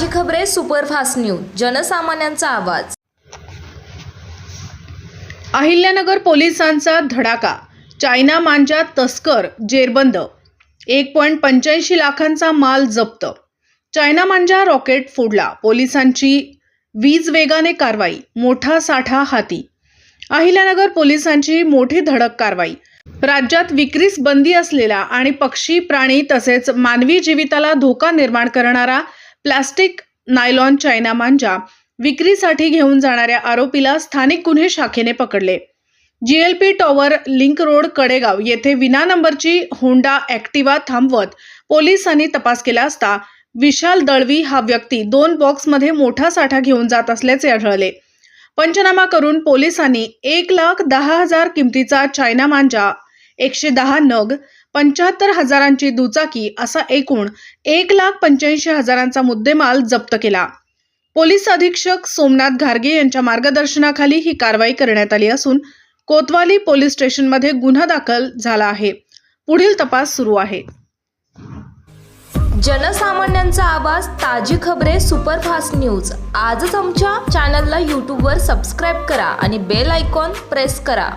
ताजी खबरे superfast news जनसामान्यांचा आवाज. अहिल्यानगर पोलिसांचा धडाका चायना मांजा तस्कर जेरबंद. एक पॉईंट पंच्याऐंशी लाखांचा माल जप्त. चायना मांजा रॉकेट फोडला पोलिसांची वीज वेगाने कारवाई मोठा साठा हाती. अहिल्यानगर पोलिसांची मोठी धडक कारवाई. राज्यात विक्रीस बंदी असलेला आणि पक्षी प्राणी तसेच मानवी जीविताला धोका निर्माण करणारा प्लास्टिक नायलॉन चायना मांजा विक्रीसाठी घेऊन जाणाऱ्या आरोपीला स्थानिक गुन्हे शाखेने पकडले. GLP tower link road Kadegaon येथे विना नंबरची होंडा ॲक्टिवा थांबवत पोलिसांनी तपास केला असता विशाल दळवी हा व्यक्ती दोन बॉक्समध्ये मोठा साठा घेऊन जात असल्याचे आढळले. पंचनामा करून पोलिसांनी एक लाख दहा हजार किमतीचा चायना मांजा एकशे दहा नग पंच्याहत्तर हजारांची दुचाकी असा एकूण एक लाख पंच्याऐंशी हजारांचा मुद्देमाल जप्त केला. पोलीस अधीक्षक सोमनाथ घारगे यांच्या मार्गदर्शनाखाली ही कारवाई करण्यात आली असून कोतवाली पोलीस स्टेशनमध्ये गुन्हा दाखल झाला आहे. पुढील तपास सुरू आहे. जनसामान्यांचा आवाज ताजी खबरे सुपरफास्ट न्यूज. आजच आमच्या चॅनलला यूट्यूबवर सबस्क्राईब करा आणि बेल आयकॉन प्रेस करा.